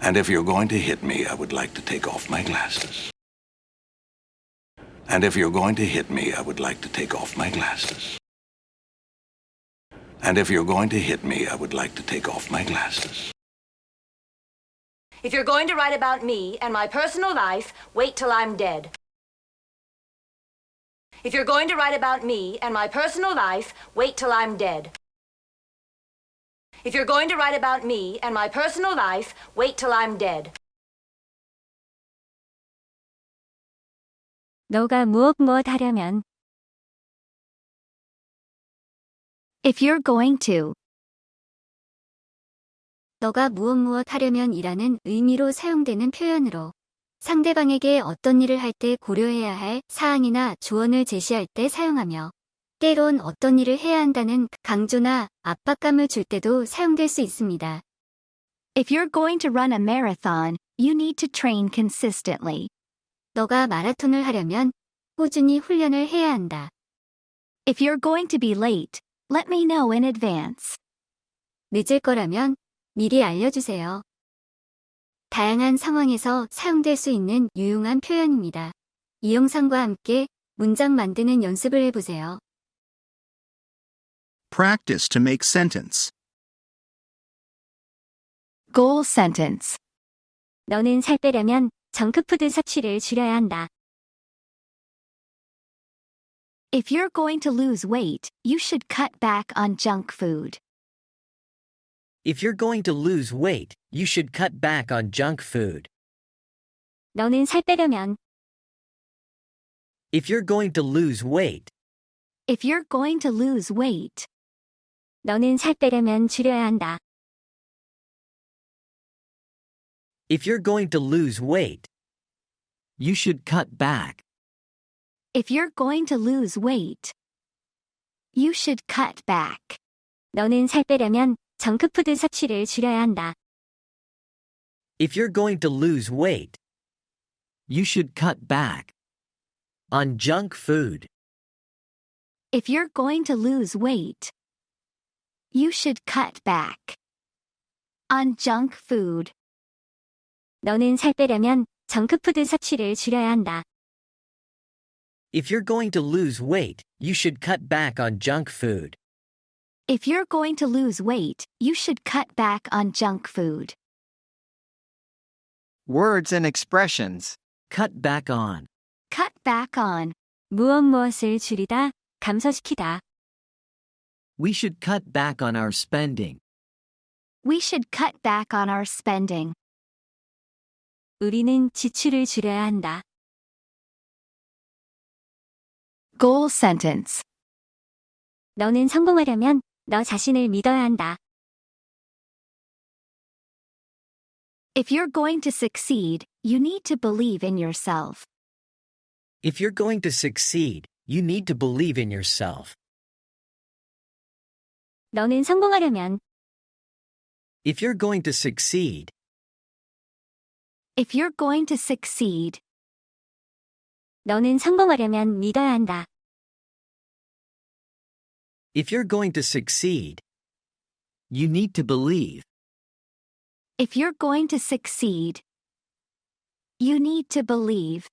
And if you're going to hit me, I would like to take off my glasses. And if you're going to hit me, I would like to take off my glasses. And if you're going to hit me, I would like to take off my glasses. If you're going to write about me and my personal life, wait till I'm dead. If you're going to write about me and my personal life, wait till I'm dead. If you're going to write about me and my personal life, wait till I'm dead. 너가 무엇 무엇 하려면 If you're going to 너가 무엇 무엇 하려면 이라는 의미로 사용되는 표현으로 상대방에게 어떤 일을 할 때 고려해야 할 사항이나 조언을 제시할 때 사용하며 때론 어떤 일을 해야 한다는 강조나 압박감을 줄 때도 사용될 수 있습니다. If you're going to run a marathon, you need to train consistently. 너가 마라톤을 하려면 꾸준히 훈련을 해야 한다. If you're going to be late, let me know in advance. 늦을 거라면 미리 알려주세요. 다양한 상황에서 사용될 수 있는 유용한 표현입니다. 이 영상과 함께 문장 만드는 연습을 해보세요. Practice to make sentence. Goal sentence. 너는 살 빼려면 정크푸드 섭취를 줄여야 한다. If you're going to lose weight, you should cut back on junk food. If you're going to lose weight, you should cut back on junk food. 너는 살 빼려면 If you're going to lose weight, If you're going to lose weight, 너는 살 빼려면 줄여야 한다. if you're going to lose weight, you should cut back. If you're going to lose weight, you should cut back. 너는 살 빼려면 정크푸드 섭취를 줄여야 한다. If you're going to lose weight, you should cut back on junk food. If you're going to lose weight, you should cut back on junk food. 너는 살 빼려면 정크푸드 섭취를 줄여야 한다. If you're going to lose weight, you should cut back on junk food. If you're going to lose weight, you should cut back on junk food. Words and expressions. Cut back on. cut back on. 무엇 무엇을 줄이다, 감소시키다. We should cut back on our spending. We should cut back on our spending. 우리는 지출을 줄여야 한다. Goal sentence. 너는 성공하려면 너 자신을 믿어야 한다. If you're going to succeed, you need to believe in yourself. If you're going to succeed, you need to believe in yourself. 너는 성공하려면 If you're going to succeed, If you're going to succeed, 너는 성공하려면 믿어야 한다. if you're going to succeed, you need to believe. If you're going to succeed, you need to believe.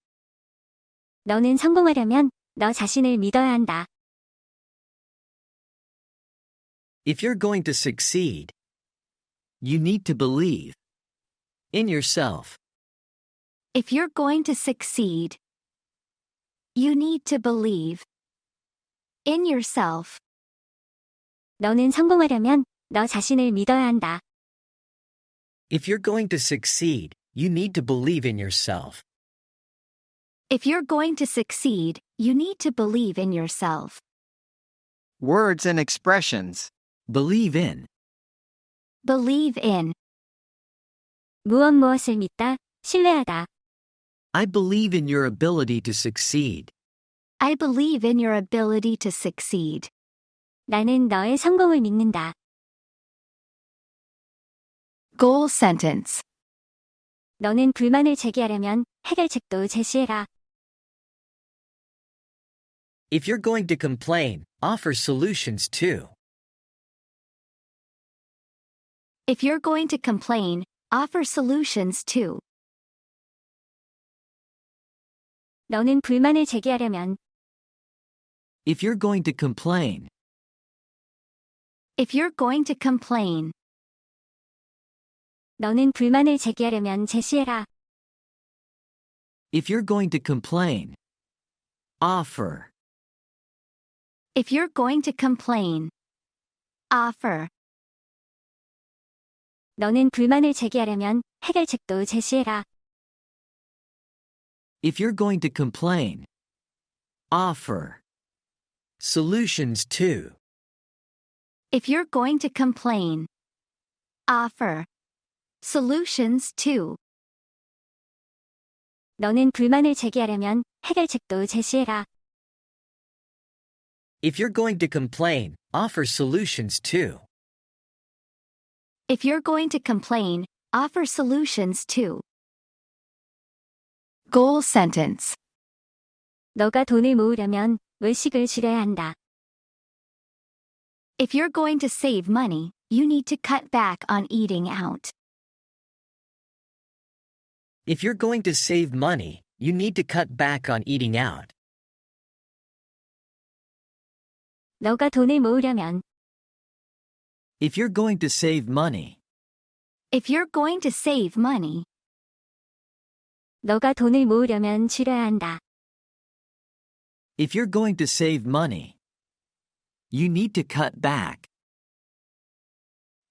너는 성공하려면 너 자신을 믿어야 한다. If you're going to succeed, you need to believe in yourself. If you're going to succeed, you need to believe in yourself. 너는 성공하려면 너 자신을 믿어야 한다. If you're going to succeed, you need to believe in yourself. If you're going to succeed, you need to believe in yourself. Words and expressions. Believe in. Believe in. 무엇 무엇을 믿다, 신뢰하다. I believe in your ability to succeed. I believe in your ability to succeed. 나는 너의 성공을 믿는다. Goal sentence. 너는 불만을 제기하려면 해결책도 제시해라. If you're going to complain, offer solutions too. If you're going to complain, offer solutions too. 너는 불만을 제기하려면 If you're going to complain, If you're going to complain. 너는 불만을 제기하려면 제시해라. if you're going to complain, offer. If you're going to complain. Offer. 너는 불만을 제기하려면 해결책도 제시해라. If you're going to complain, offer. Solutions too. If you're going to complain. Offer. Solutions too. 너는 불만을 제기하려면 해결책도 제시해라. If you're going to complain, offer solutions too. If you're going to complain, offer solutions too. Goal sentence. 너가 돈을 모으려면 외식을 줄여야 한다. If you're going to save money, you need to cut back on eating out. If you're going to save money, you need to cut back on eating out. 너가 돈을 모으려면 If you're going to save money, If you're going to save money, 너가 돈을 모으려면 줄여야 한다. if you're going to save money, you need to cut back.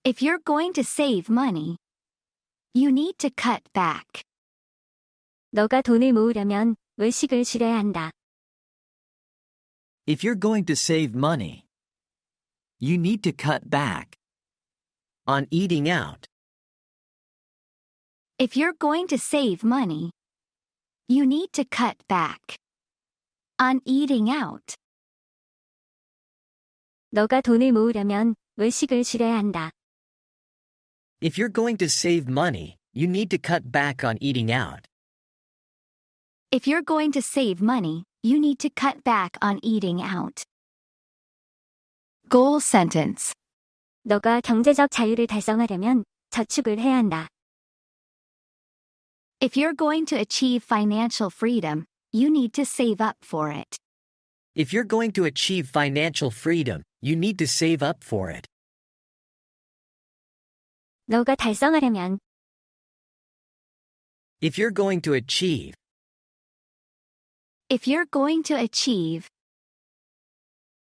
If you're going to save money, you need to cut back. 너가 돈을 모으려면 외식을 줄여야 한다. If you're going to save money, you need to cut back on eating out. If you're going to save money, you need to cut back on eating out. 너가 돈을 모으려면 외식을 줄여야 한다. If you're going to save money, you need to cut back on eating out. If you're going to save money, you need to cut back on eating out. Goal sentence. 너가 경제적 자유를 달성하려면 저축을 해야 한다. If you're going to achieve financial freedom, you need to save up for it. If you're going to achieve financial freedom, you need to save up for it. 너가 달성하려면 If you're going to achieve, If you're going to achieve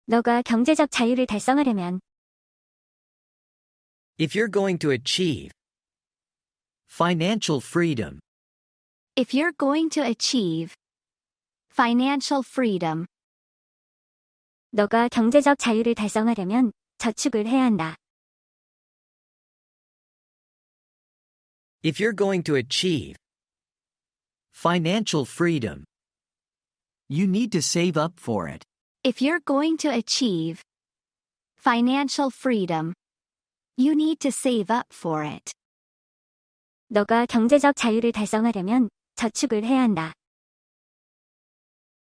너가 경제적 자유를 달성하려면 if you're going to achieve financial freedom, If you're going to achieve financial freedom 너가 경제적 자유를 달성하려면 저축을 해야 한다. if you're going to achieve financial freedom, you need to save up for it. If you're going to achieve financial freedom you need to save up for it. 너가 경제적 자유를 달성하려면 저축을 해야 한다.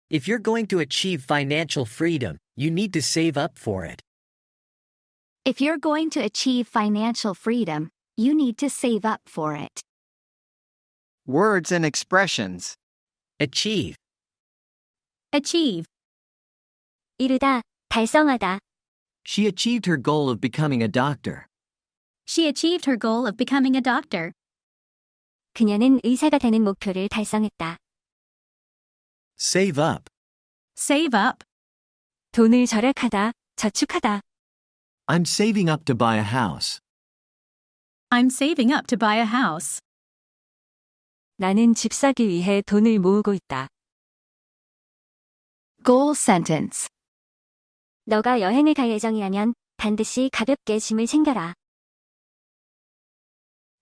If you're going to achieve financial freedom, you need to save up for it. If you're going to achieve financial freedom, you need to save up for it. Words and expressions. Achieve. achieve 이르다, 달성하다. She achieved her goal of becoming a doctor. She achieved her goal of becoming a doctor. 그녀는 의사가 되는 목표를 달성했다. Save up. Save up. 돈을 절약하다, 저축하다. I'm saving up to buy a house. I'm saving up to buy a house. 나는 집 사기 위해 돈을 모으고 있다. Goal sentence. 너가 여행을 갈 예정이라면 반드시 가볍게 짐을 챙겨라.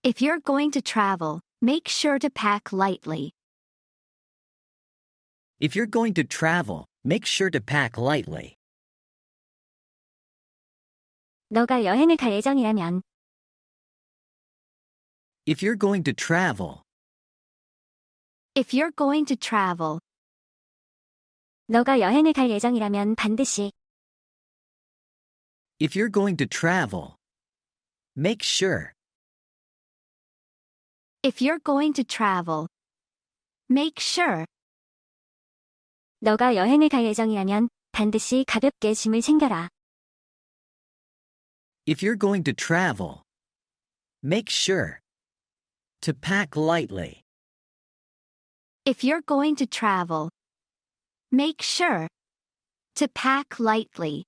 If you're going to travel, make sure to pack lightly. If you're going to travel, make sure to pack lightly. 너가 여행을 갈 예정이라면 If you're going to travel, If you're going to travel. 너가 여행을 갈 예정이라면 반드시 if you're going to travel, make sure If you're going to travel, make sure. 너가 여행을 갈 예정이라면 반드시 가볍게 짐을 챙겨라. If you're going to travel, make sure to pack lightly. If you're going to travel, make sure to pack lightly.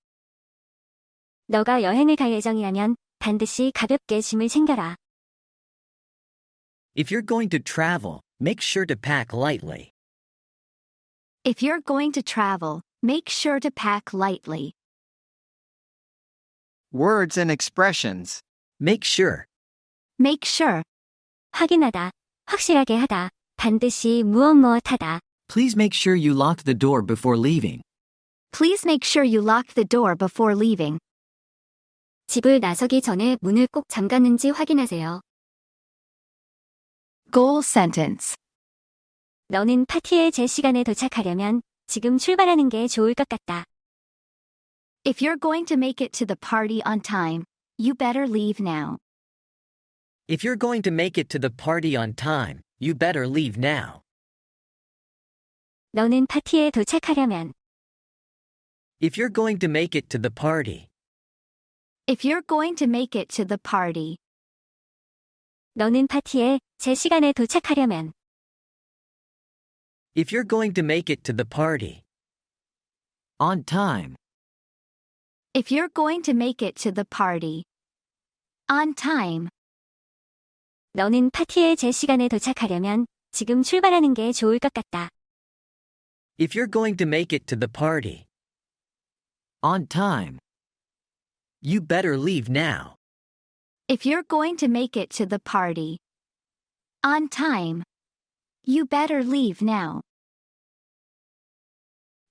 너가 여행을 갈 예정이라면 반드시 가볍게 짐을 챙겨라. If you're going to travel, make sure to pack lightly. If you're going to travel, make sure to pack lightly. Words and expressions. Make sure. Make sure. 확인하다, 확실하게 하다, 반드시 무엇 무엇 하다. Please make sure you lock the door before leaving. Please make sure you lock the door before leaving. 집을 나서기 전에 문을 꼭 잠갔는지 확인하세요. Goal sentence. 너는 파티에 제 시간에 도착하려면 지금 출발하는 게 좋을 것 같다. If you're going to make it to the party on time, you better leave now. If you're going to make it to the party on time, you better leave now. 너는 파티에 도착하려면 If you're going to make it to the party, If you're going to make it to the party, 너는 파티에 제 시간에 도착하려면 if you're going to make it to the party, On time. if you're going to make it to the party, on time, 너는 파티에 제 시간에 도착하려면 지금 출발하는 게 좋을 것 같다. if you're going to make it to the party, On time. you better leave now. if you're going to make it to the party, on time, you better leave now.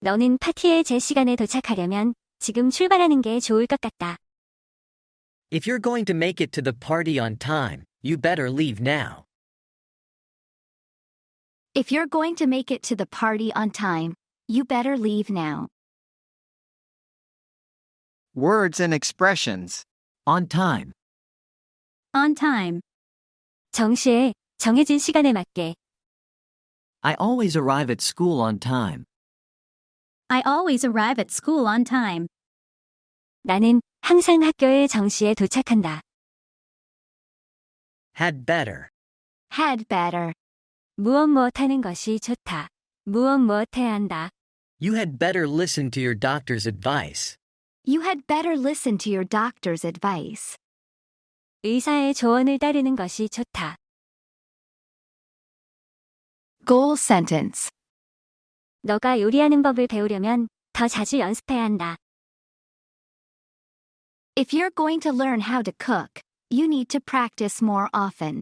너는 파티에 제 시간에 도착하려면 지금 출발하는 게 좋을 것 같다. If you're going to make it to the party on time, you better leave now. If you're going to make it to the party on time, you better leave now. Words and expressions. On time. On time. 정시에 정해진 시간에 맞게 I always arrive at school on time. I always arrive at school on time. 나는 항상 학교에 정시에 도착한다. Had better. Had better. 무엇 무엇 하는 것이 좋다. 무엇 무엇 해야 한다. You had better listen to your doctor's advice. You had better listen to your doctor's advice. 의사의 조언을 따르는 것이 좋다. Goal sentence. 너가 요리하는 법을 배우려면 더 자주 연습해야 한다. If you're going to learn how to cook, you need to practice more often.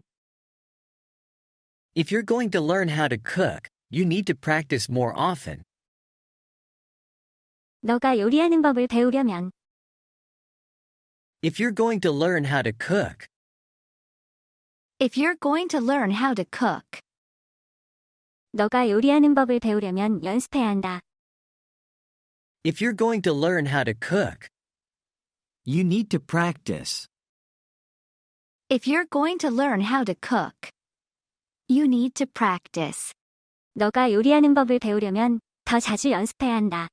If you're going to learn how to cook, you need to practice more often. 너가 요리하는 법을 배우려면 If you're going to learn how to cook, If you're going to learn how to cook, 너가 요리하는 법을 배우려면 연습해야 한다. if you're going to learn how to cook, You need to practice. if you're going to learn how to cook, you need to practice. 너가 요리하는 법을 배우려면 더 자주 연습해야 한다.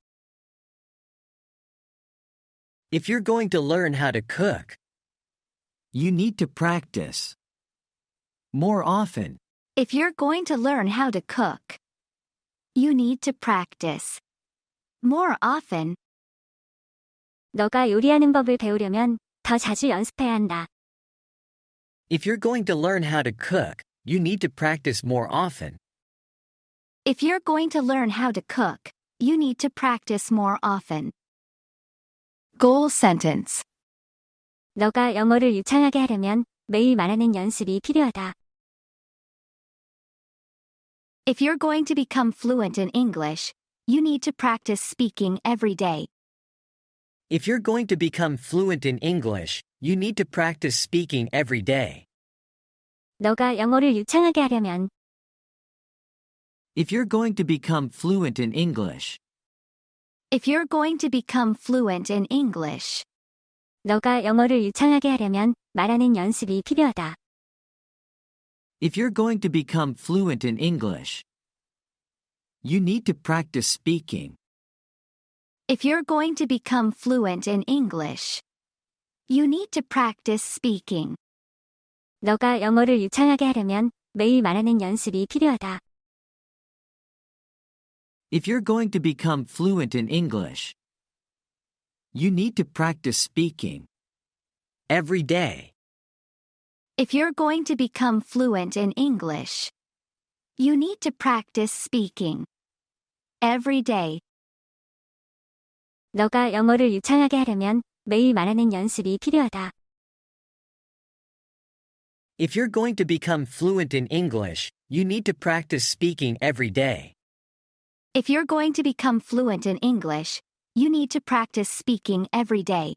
if you're going to learn how to cook, You need to practice. More often. If you're going to learn how to cook, you need to practice. More often, 너가 요리하는 법을 배우려면 더 자주 연습해야 한다. if you're going to learn how to cook, you need to practice more often. if you're going to learn how to cook, you need to practice more often. Goal sentence. 너가 영어를 유창하게 하려면 매일 말하는 연습이 필요하다. If you're going to become fluent in English, you need to practice speaking every day. If you're going to become fluent in English, you need to practice speaking every day. 너가 영어를 유창하게 하려면 If you're going to become fluent in English, If you're going to become fluent in English, 너가 영어를 유창하게 하려면 말하는 연습이 필요하다. If you're going to become fluent in English, you need to practice speaking. If you're going to become fluent in English, you need to practice speaking. 너가 영어를 유창하게 하려면 매일 말하는 연습이 필요하다. If you're going to become fluent in English, you need to practice speaking. Every day. If you're going to become fluent in English, you need to practice speaking. Every day. 너가 영어를 유창하게 하려면 매일 말하는 연습이 필요하다. If you're going to become fluent in English, you need to practice speaking every day. If you're going to become fluent in English, you need to practice speaking every day.